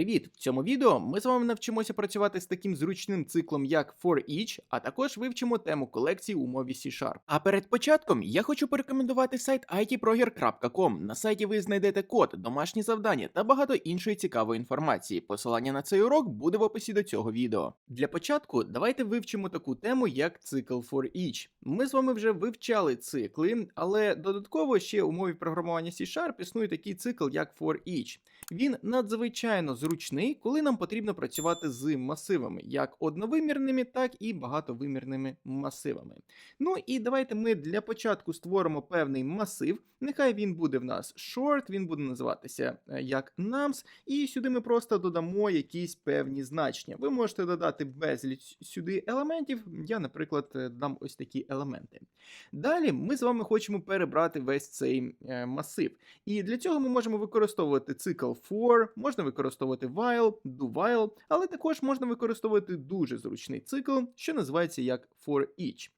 Привіт! В цьому відео ми з вами навчимося працювати з таким зручним циклом, як for each, а також вивчимо тему колекції у мові C-Sharp. А перед початком я хочу порекомендувати сайт itproger.com. На сайті ви знайдете код, домашні завдання та багато іншої цікавої інформації. Посилання на цей урок буде в описі до цього відео. Для початку давайте вивчимо таку тему, як цикл for each. Ми з вами вже вивчали цикли, але додатково ще у мові програмування C-Sharp існує такий цикл, як for each. Він надзвичайно зручний, коли нам потрібно працювати з масивами, як одновимірними, так і багатовимірними масивами. Ну і давайте ми для початку створимо певний масив. Нехай він буде в нас short, він буде називатися е, як nums, і сюди ми просто додамо якісь певні значення. Ви можете додати безліч сюди елементів. Я, наприклад, е, дам ось такі елементи. Далі ми з вами хочемо перебрати весь цей е, масив. І для цього ми можемо використовувати цикл for, можна використовувати while, do while, але також можна використовувати дуже зручний цикл, що називається як for each.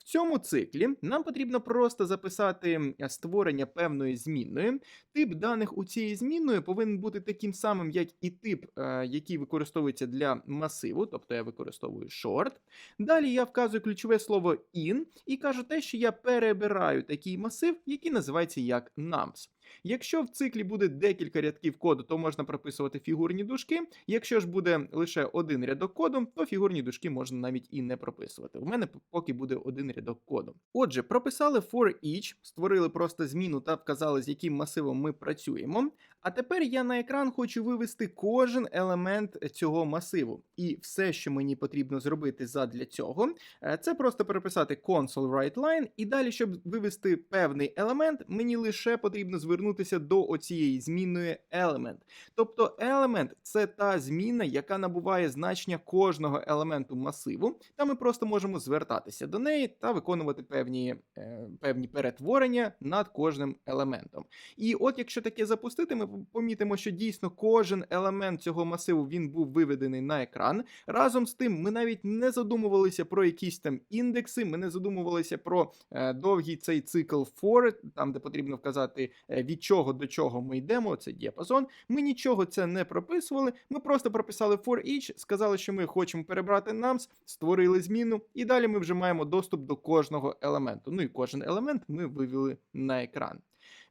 В цьому циклі нам потрібно просто записати створення певної змінної. Тип даних у цієї змінної повинен бути таким самим, як і тип, е, який використовується для масиву, тобто я використовую short. Далі я вказую ключове слово in і кажу те, що я перебираю такий масив, який називається як nums. Якщо в циклі буде декілька рядків коду, то можна прописувати фігурні дужки. Якщо ж буде лише один рядок коду, то фігурні дужки можна навіть і не прописувати. У мене поки буде один рядок коду. Отже, прописали for each, створили просто зміну та вказали, з яким масивом ми працюємо. А тепер я на екран хочу вивести кожен елемент цього масиву. І все, що мені потрібно зробити задля цього, е, це просто переписати console write line, і далі, щоб вивести певний елемент, мені лише потрібно звернутися до оцієї змінної element. Тобто елемент це та зміна, яка набуває значення кожного елементу масиву, та ми просто можемо звертатися до неї та виконувати певні, е, певні перетворення над кожним елементом. І от якщо таке запустити, ми помітимо, що дійсно кожен елемент цього масиву він був виведений на екран. Разом з тим, ми навіть не задумувалися про якісь там індекси, ми не задумувалися про е, довгий цей цикл for, там де потрібно вказати е, від чого до чого ми йдемо. Це діапазон. Ми нічого це не прописували. Ми просто прописали for each, сказали, що ми хочемо перебрати nums, створили зміну, і далі ми вже маємо доступ до кожного елементу. Ну і кожен елемент ми вивели на екран.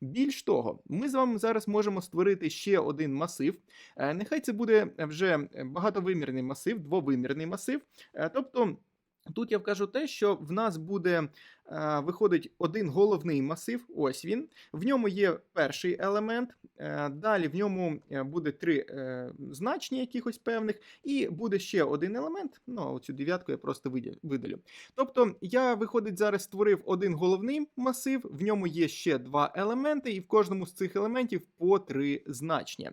Більш того, ми з вами зараз можемо створити ще один масив. Е, Нехай це буде вже багатовимірний масив, двовимірний масив. Е, Тобто. Тут я вкажу те, що в нас буде виходить один головний масив. Ось він. В ньому є перший елемент. Е, далі в ньому е, буде три е, значення якихось певних, і буде ще один елемент. Ну, оцю дев'ятку я просто видалю. Тобто, я виходить зараз створив один головний масив, в ньому є ще два елементи, і в кожному з цих елементів по три значення.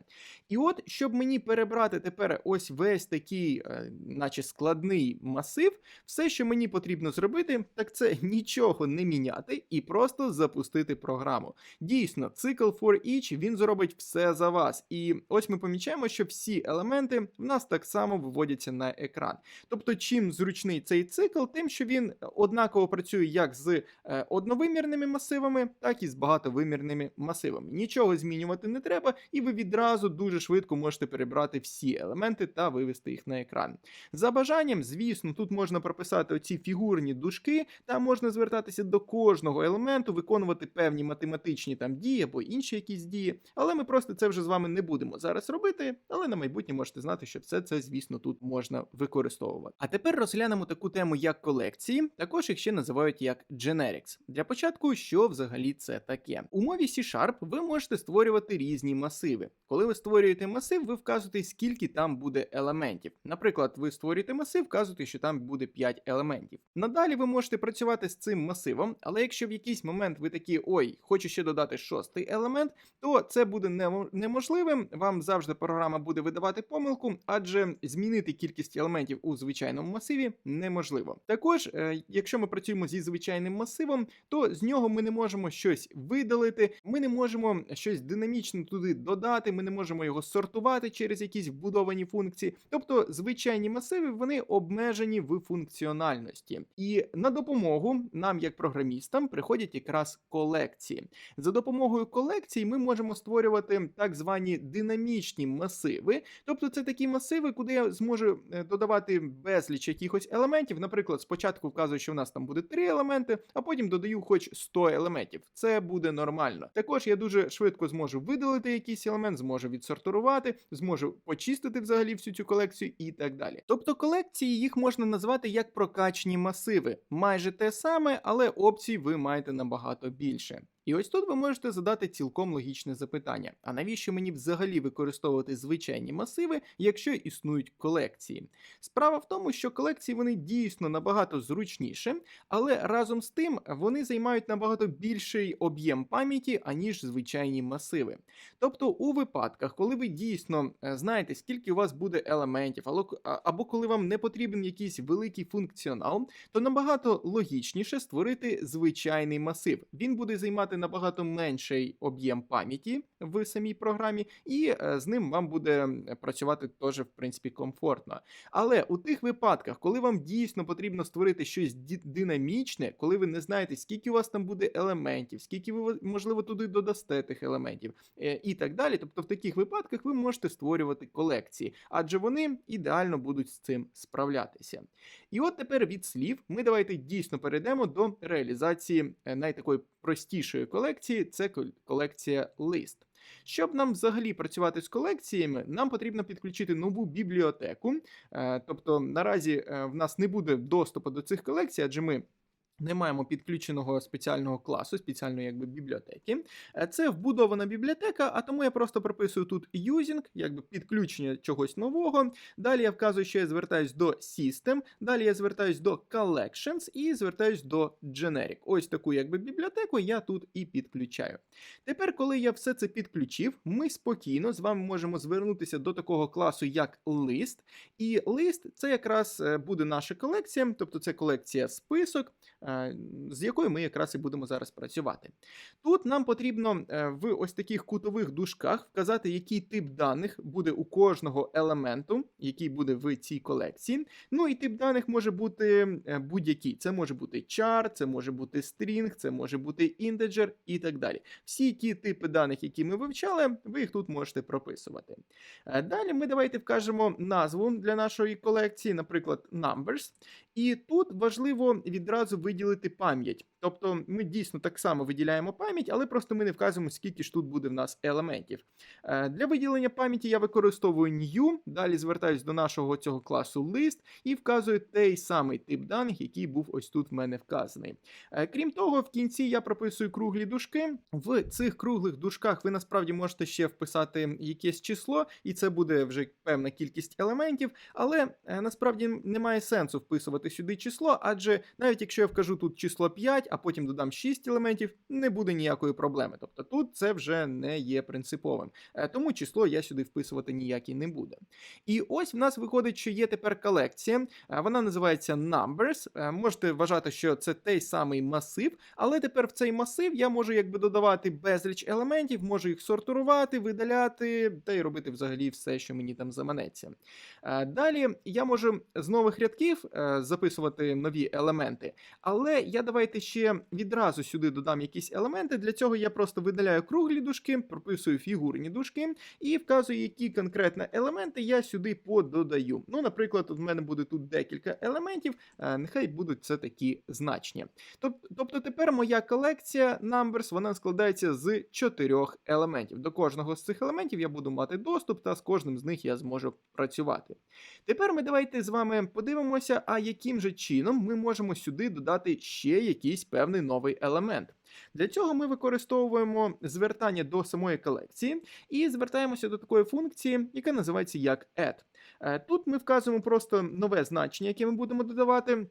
І от, щоб мені перебрати тепер ось весь такий, е, наче складний масив, все, що мені потрібно зробити, так це нічого не міняти і просто запустити програму. Дійсно, цикл for each він зробить все за вас. І ось ми помічаємо, що всі елементи в нас так само виводяться на екран. Тобто, чим зручний цей цикл, тим, що він однаково працює як з е, одновимірними масивами, так і з багатовимірними масивами. Нічого змінювати не треба, і ви відразу дуже швидко можете перебрати всі елементи та вивести їх на екран. За бажанням, звісно, тут можна прописати оці фігурні дужки, та можна звертатися до кожного елементу, виконувати певні математичні там дії або інші якісь дії. Але ми просто це вже з вами не будемо зараз робити. Але на майбутнє можете знати, що все це, звісно, тут можна використовувати. А тепер розглянемо таку тему, як колекції. Також їх ще називають як generics. Для початку, що взагалі це таке? У мові C-Sharp ви можете створювати різні масиви. Коли ви створюєте масив, ви вказуєте, скільки там буде елементів. Наприклад, ви створюєте масив, вказуєте, що там буде 5 елементів. Надалі ви можете працювати з цим масивом, але якщо в якийсь момент ви такі ой, хочу ще додати шостий елемент, то це буде неможливим. Вам завжди програма буде видавати помилку, адже змінити кількість елементів у звичайному масиві неможливо. Також, е, якщо ми працюємо зі звичайним масивом, то з нього ми не можемо щось видалити, ми не можемо щось динамічно туди додати, ми не можемо його сортувати через якісь вбудовані функції. Тобто, звичайні масиви вони обмежені в функціональності. І на допомогу нам як програмістам, приходять якраз колекції. За допомогою колекцій ми можемо створювати так звані динамічні масиви. Тобто, це такі масиви, куди я зможу е, додавати безліч якихось елементів. Наприклад, спочатку вказую, що в нас там буде 3 елементи, а потім додаю хоч 100 елементів. Це буде нормально. Також я дуже швидко зможу видалити якийсь елемент, зможу відсортувати, зможу почистити взагалі всю цю колекцію і так далі. Тобто колекції їх можна назвати як прокачні масиви, майже те саме, але опцій ви маєте набагато більше. І ось тут ви можете задати цілком логічне запитання: а навіщо мені взагалі використовувати звичайні масиви, якщо існують колекції? Справа в тому, що колекції вони дійсно набагато зручніше, але разом з тим вони займають набагато більший об'єм пам'яті, аніж звичайні масиви. Тобто, у випадках, коли ви дійсно е, знаєте, скільки у вас буде елементів, або коли вам не потрібен якийсь великий функціонал, то набагато логічніше створити звичайний масив. Він буде займати набагато менший об'єм пам'яті в самій програмі, і е, з ним вам буде працювати теж, в принципі, комфортно. Але у тих випадках, коли вам дійсно потрібно створити щось динамічне, коли ви не знаєте, скільки у вас там буде елементів, скільки ви можливо туди додасте тих елементів, е, і так далі. Тобто, в таких випадках ви можете створювати колекції, адже вони ідеально будуть з цим справлятися. І от тепер від слів ми давайте дійсно перейдемо до реалізації е, найтакої простішої колекції це колекція лист. Щоб нам взагалі працювати з колекціями, нам потрібно підключити нову бібліотеку. Е, Тобто наразі е, в нас не буде доступу до цих колекцій, адже ми не маємо підключеного спеціального класу, спеціальної якби бібліотеки. Е, Це вбудована бібліотека, а тому я просто прописую тут using, якби підключення чогось нового. Далі я вказую, що я звертаюсь до System, далі я звертаюсь до Collections і звертаюсь до Generic. Ось таку якби бібліотеку я тут і підключаю. Тепер, коли я все це підключив, ми спокійно з вами можемо звернутися до такого класу, як лист. І лист це якраз е, буде наша колекція, тобто це колекція список, е, з якою ми якраз і будемо зараз працювати. Тут нам потрібно е, в ось таких кутових дужках вказати, який тип даних буде у кожного елементу, який буде в цій колекції. Ну і тип даних може бути е, будь-який. Це може бути char, це може бути string, це може бути integer і так далі. Всі ті типи даних, які ми вивчали, ви їх тут можете прописувати. Е, Далі ми давайте вкажемо назву для нашої колекції, наприклад, numbers. І тут важливо відразу виділити пам'ять. Тобто ми дійсно так само виділяємо пам'ять, але просто ми не вказуємо, скільки ж тут буде в нас елементів. Е, Для виділення пам'яті я використовую new, далі звертаюсь до нашого цього класу list і вказую той самий тип даних, який був ось тут в мене вказаний. Е, Крім того, в кінці я прописую круглі дужки. В цих круглих дужках ви насправді можете ще вписати якесь число, і це буде вже певна кількість елементів. Але е, насправді немає сенсу вписувати сюди число, адже навіть якщо я вкажу тут число 5, а потім додам 6 елементів, не буде ніякої проблеми. Тобто тут це вже не є принциповим. Е, Тому число я сюди вписувати ніякі не буде. І ось в нас виходить, що є тепер колекція. Е, Вона називається Numbers. Е, Можете вважати, що це той самий масив, але тепер в цей масив я можу якби додавати безліч елементів, можу їх сортувати, видаляти та й робити взагалі все, що мені там заманеться. Далі я можу з нових рядків е, записувати нові елементи, але я давайте ще відразу сюди додам якісь елементи. Для цього я просто видаляю круглі дужки, прописую фігурні дужки і вказую, які конкретно елементи я сюди пододаю. Ну, наприклад, у мене буде тут декілька елементів, е, нехай будуть це такі значення. Тобто тепер моя колекція Numbers вона складається з чотирьох елементів. До кожного з цих елементів я буду мати доступ, та з кожним з них я зможу працювати. Тепер ми давайте з вами подивимося, а яким же чином ми можемо сюди додати ще якийсь певний новий елемент. Для цього ми використовуємо звертання до самої колекції і звертаємося до такої функції, яка називається як add. Е, Тут ми вказуємо просто нове значення, яке ми будемо додавати.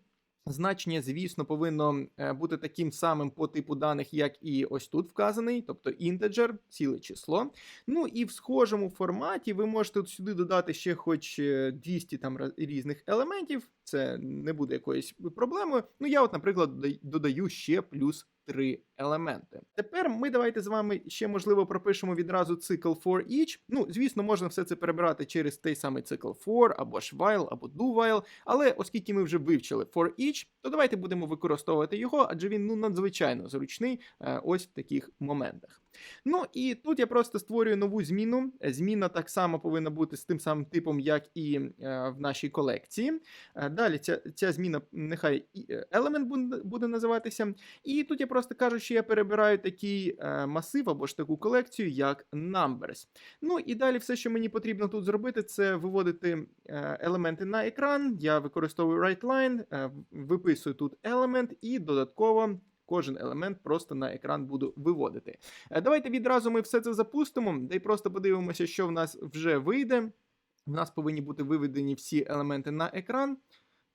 Значення, звісно, повинно е, бути таким самим по типу даних, як і ось тут вказаний, тобто інтеджер, ціле число. Ну і в схожому форматі ви можете сюди додати ще хоч е, 200 там різних елементів. Це не буде якоюсь проблемою. Ну я, от, наприклад, додаю ще плюс три елементи. Тепер ми давайте з вами ще можливо пропишемо відразу цикл for each. Ну, звісно, можна все це перебирати через той самий цикл for, або ж while, або do while, але оскільки ми вже вивчили for each, то давайте будемо використовувати його, адже він ну надзвичайно зручний е, ось в таких моментах. Ну і тут я просто створюю нову зміну. Зміна так само повинна бути з тим самим типом, як і е, в нашій колекції. Е, Далі ця, ця зміна нехай е, element буде, називатися. І тут я просто кажу, що я перебираю такий е, масив або ж таку колекцію, як numbers. Ну і далі все, що мені потрібно тут зробити, це виводити елементи на екран. Я використовую WriteLine, е, виписую тут елемент і додатково. Кожен елемент просто на екран буду виводити. Е, Давайте відразу ми все це запустимо, і просто подивимося, що в нас вже вийде. В нас повинні бути виведені всі елементи на екран.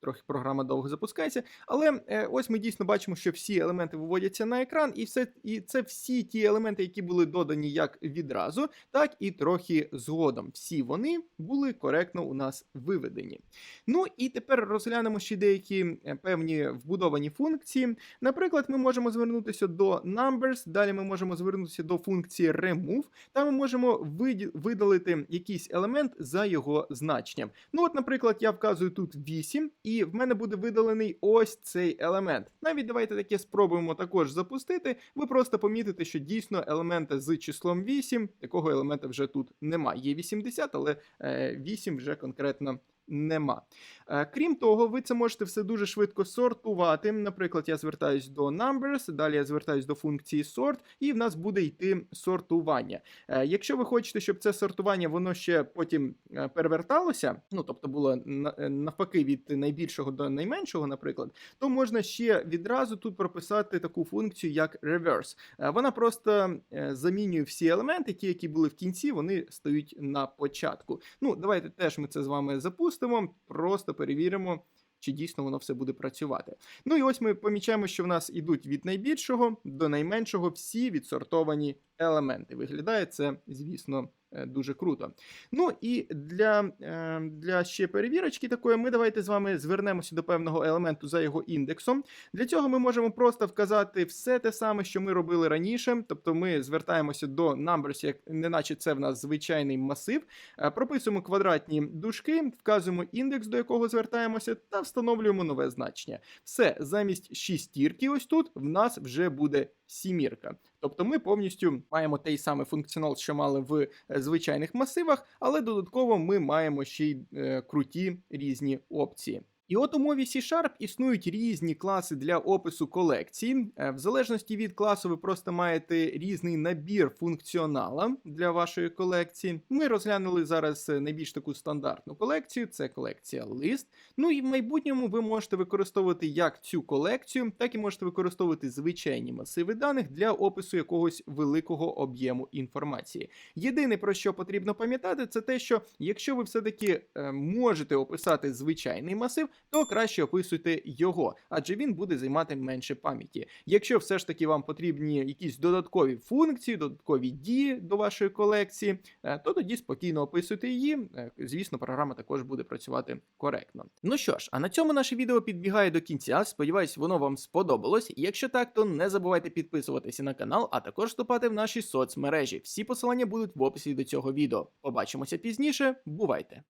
Трохи програма довго запускається, але е, ось ми дійсно бачимо, що всі елементи виводяться на екран, і все і це всі ті елементи, які були додані як відразу, так і трохи згодом. Всі вони були коректно у нас виведені. Ну і тепер розглянемо ще деякі е, певні вбудовані функції. Наприклад, ми можемо звернутися до numbers, далі ми можемо звернутися до функції remove, та ми можемо видалити якийсь елемент за його значенням. Ну, от, наприклад, я вказую тут 8, і в мене буде видалений ось цей елемент. Навіть давайте таке спробуємо також запустити. Ви просто помітите, що дійсно елемента з числом 8, такого елемента вже тут немає. Є 80, але е, 8 вже конкретно нема. Е, Крім того, ви це можете все дуже швидко сортувати. Наприклад, я звертаюсь до numbers, далі я звертаюсь до функції sort, і в нас буде йти сортування. Е, Якщо ви хочете, щоб це сортування воно ще потім е, переверталося, ну тобто було навпаки від найбільшого до найменшого, наприклад, то можна ще відразу тут прописати таку функцію, як reverse. Вона просто замінює всі елементи, ті, які були в кінці, вони стають на початку. Ну, давайте теж ми це з вами запустимо, просто перевіримо. Чи дійсно воно все буде працювати? Ну і ось ми помічаємо, що в нас ідуть від найбільшого до найменшого всі відсортовані елементи. Виглядає це, звісно, дуже круто. Ну і для, е, для ще перевірочки такої, ми давайте з вами звернемося до певного елементу за його індексом. Для цього ми можемо просто вказати все те саме, що ми робили раніше. Тобто ми звертаємося до numbers, як неначе це в нас звичайний масив. Е, Прописуємо квадратні дужки, вказуємо індекс, до якого звертаємося, та встановлюємо нове значення. Все, замість шістірки, ось тут в нас вже буде сімірка. Тобто ми повністю маємо той самий функціонал, що мали в е, звичайних масивах, але додатково ми маємо ще й е, круті різні опції. І от у мові C-Sharp існують різні класи для опису колекції. Е, В залежності від класу ви просто маєте різний набір функціонала для вашої колекції. Ми розглянули зараз е, найбільш таку стандартну колекцію, це колекція лист. Ну і в майбутньому ви можете використовувати як цю колекцію, так і можете використовувати звичайні масиви даних для опису якогось великого об'єму інформації. Єдине про що потрібно пам'ятати, це те, що якщо ви все-таки е, можете описати звичайний масив, то краще описуйте його, адже він буде займати менше пам'яті. Якщо все ж таки вам потрібні якісь додаткові функції, додаткові дії до вашої колекції, е, то тоді спокійно описуйте її. Е, Звісно, програма також буде працювати коректно. Ну що ж, а на цьому наше відео підбігає до кінця. Сподіваюсь, воно вам сподобалось. Якщо так, то не забувайте підписуватися на канал, а також вступати в наші соцмережі. Всі посилання будуть в описі до цього відео. Побачимося пізніше. Бувайте!